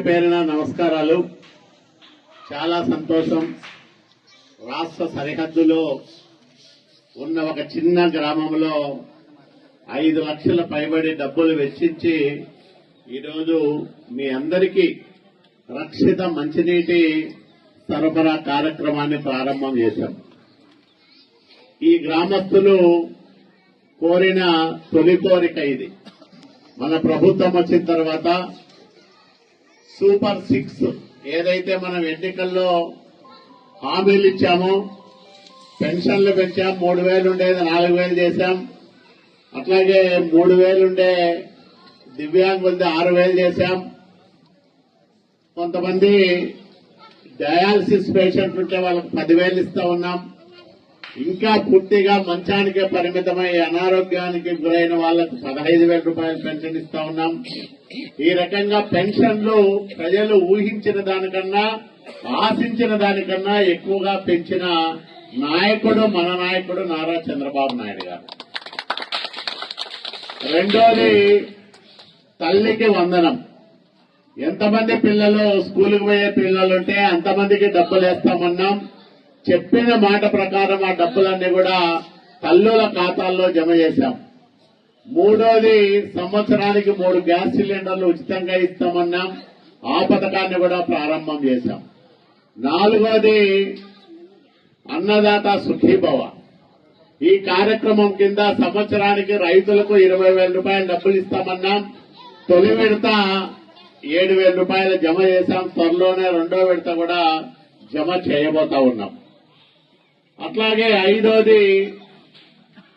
పేరున నమస్కారాలు. చాలా సంతోషం. రాష్ట్ర సరిహద్దులో ఉన్న ఒక చిన్న గ్రామంలో ఐదు లక్షల పైబడి డబ్బులు వెచ్చించి ఈరోజు మీ అందరికీ రక్షిత మంచినీటి సరఫరా కార్యక్రమాన్ని ప్రారంభం చేశాం. ఈ గ్రామస్తులు కోరిన తొలి కోరిక ఇది. మన ప్రభుత్వం వచ్చిన తర్వాత సూపర్ సిక్స్. ఏదైతే మనం ఎన్నికల్లో హామీలు ఇచ్చామో పెన్షన్లు పెంచాం మూడు వేలు ఉండేది నాలుగు వేలు చేశాం. అట్లాగే మూడు వేలు ఉండే దివ్యాంగులది ఆరు వేలు చేశాం. కొంతమంది డయాలసిస్ పేషెంట్లు ఉంటే వాళ్ళకి పదివేలు ఇస్తా ఉన్నాం. ఇంకా పూర్తిగా మంచానికే పరిమితమై అనారోగ్యానికి గురైన వాళ్ళకు పదహైదు వేల రూపాయల పెన్షన్ ఇస్తా ఉన్నాం. ఈ రకంగా పెన్షన్లు ప్రజలు ఊహించిన దానికన్నా ఆశించిన దానికన్నా ఎక్కువగా పెంచిన నాయకుడు మన నాయకుడు నారా చంద్రబాబు నాయుడు గారు. రెండోది తల్లికి వందనం. ఎంతమంది పిల్లలు స్కూల్కి పోయే పిల్లలుంటే అంతమందికి డబ్బులు వేస్తామన్నాం చెప్పిన మాట ప్రకారం ఆ డబ్బులన్నీ కూడా తల్లుల ఖాతాల్లో జమ చేశాం. మూడోది సంవత్సరానికి మూడు గ్యాస్ సిలిండర్లు ఉచితంగా ఇస్తామన్నాం. ఆ పథకాన్ని కూడా ప్రారంభం చేశాం. నాలుగోది అన్నదాత సుఖీభవ. ఈ కార్యక్రమం కింద సంవత్సరానికి రైతులకు ఇరవై వేల రూపాయల డబ్బులు ఇస్తామన్నాం. తొలి విడత ఏడు వేల రూపాయలు జమ చేశాం. త్వరలోనే రెండో విడత కూడా జమ చేయబోతా ఉన్నాం. అట్లాగే ఐదోది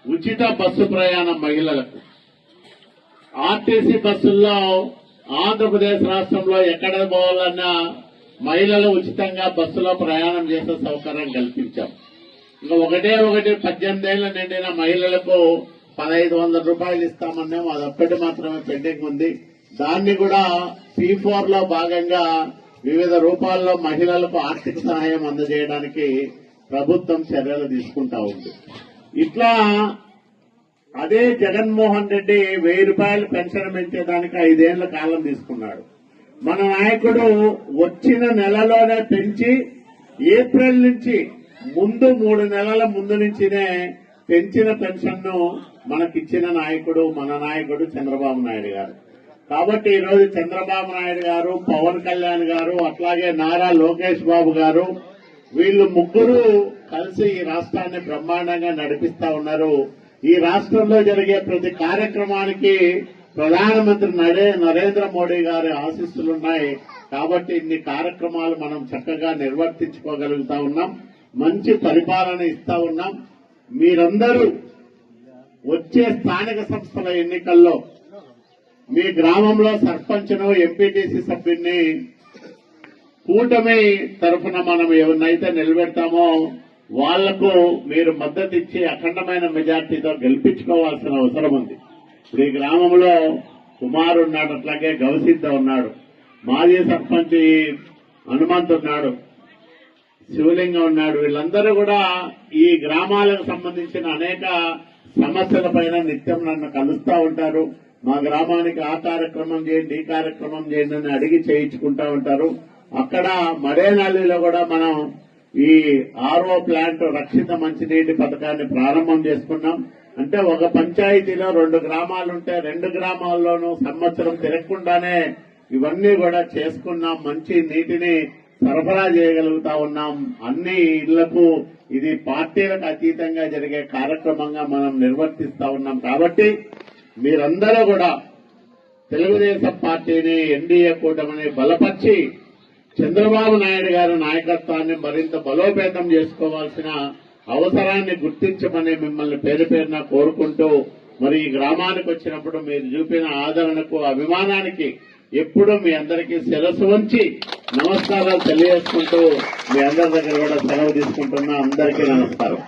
ఉచిత బస్సు ప్రయాణం మహిళలకు. ఆర్టీసీ బస్సుల్లో ఆంధ్రప్రదేశ్ రాష్ట్రంలో ఎక్కడ పోవాలన్నా మహిళలు ఉచితంగా బస్సులో ప్రయాణం చేసే సౌకర్యం కల్పించాం. ఇంకా ఒకటే ఒకటి పద్దెనిమిదేళ్ళ నిండిన మహిళలకు పదహైదు వందల రూపాయలు ఇస్తామని అది అప్పటి మాత్రమే పెండింగ్ ఉంది. దాన్ని కూడా పీ ఫోర్లో భాగంగా వివిధ రూపాల్లో మహిళలకు ఆర్థిక సహాయం అందజేయడానికి ప్రభుత్వం చర్యలు తీసుకుంటా ఉంది. ఇట్లా అదే జగన్మోహన్ రెడ్డి వెయ్యి రూపాయలు పెన్షన్ పెంచేదానికి ఐదేళ్ళ కాలం తీసుకున్నాడు. మన నాయకుడు వచ్చిన నెలలోనే పెంచి ఏప్రిల్ నుంచి ముందు మూడు నెలల ముందు నుంచినే పెంచిన పెన్షన్ను మనకిచ్చిన నాయకుడు మన నాయకుడు చంద్రబాబు నాయుడు గారు. కాబట్టి ఈరోజు చంద్రబాబు నాయుడు గారు పవన్ కళ్యాణ్ గారు అట్లాగే నారా లోకేష్ బాబు గారు వీళ్ళు ముగ్గురు కలిసి ఈ రాష్ట్రాన్ని బ్రహ్మాండంగా నడిపిస్తా ఉన్నారు. ఈ రాష్ట్రంలో జరిగే ప్రతి కార్యక్రమానికి ప్రధానమంత్రి నరేంద్ర మోడీ గారి ఆశీస్సులున్నాయి. కాబట్టి ఇన్ని కార్యక్రమాలు మనం చక్కగా నిర్వర్తించుకోగలుగుతా ఉన్నాం. మంచి పరిపాలన ఇస్తా ఉన్నాం. మీరందరూ వచ్చే స్థానిక సంస్థల ఎన్నికల్లో మీ గ్రామంలో సర్పంచ్ను ఎంపీటీసీ సభ్యుడిని కూటమి తరఫున మనం ఎవరినైతే నిలబెడతామో వాళ్ళకు మీరు మద్దతు ఇచ్చి అఖండమైన మెజార్టీతో గెలిపించుకోవాల్సిన అవసరం ఉంది. ఇప్పుడు ఈ గ్రామంలో కుమారు ఉన్నాడు అట్లాగే గౌసిద్ధ ఉన్నాడు మాజీ సర్పంచ్ హనుమంత్ ఉన్నాడు శివలింగం ఉన్నాడు. వీళ్ళందరూ కూడా ఈ గ్రామాలకు సంబంధించిన అనేక సమస్యల పైన నిత్యం నన్ను కలుస్తూ ఉంటారు. మా గ్రామానికి ఆ కార్యక్రమం చేయండి ఈ కార్యక్రమం చేయండి అని అడిగి చేయించుకుంటా ఉంటారు. అక్కడ మడేనల్లిలో కూడా మనం ఈ ఆర్ఓ ప్లాంట్ రక్షిత మంచినీటి పథకాన్ని ప్రారంభం చేసుకున్నాం. అంటే ఒక పంచాయతీలో రెండు గ్రామాలుంటే రెండు గ్రామాల్లోనూ సంవత్సరం తిరగకుండానే ఇవన్నీ కూడా చేసుకున్నాం. మంచి నీటిని సరఫరా చేయగలుగుతా ఉన్నాం. అన్ని ఇళ్ళకు ఇది పార్టీలకు అతీతంగా జరిగే కార్యక్రమంగా మనం నిర్వర్తిస్తా ఉన్నాం. కాబట్టి మీరందరూ కూడా తెలుగుదేశం పార్టీని ఎన్డీఏ కూటమిని బలపరిచి చంద్రబాబు నాయుడు గారి నాయకత్వాన్ని మరింత బలోపేతం చేసుకోవాల్సిన అవసరాన్ని గుర్తించమని మిమ్మల్ని పేరు పేరున కోరుకుంటూ మరి ఈ గ్రామానికి వచ్చినప్పుడు మీరు చూపిన ఆదరణకు అభిమానానికి ఎప్పుడూ మీ అందరికీ శిరస్సు ఉంచి నమస్కారాలు తెలియజేసుకుంటూ మీ అందరి దగ్గర కూడా సెలవు తీసుకుంటున్నా. అందరికీ నమస్కారం.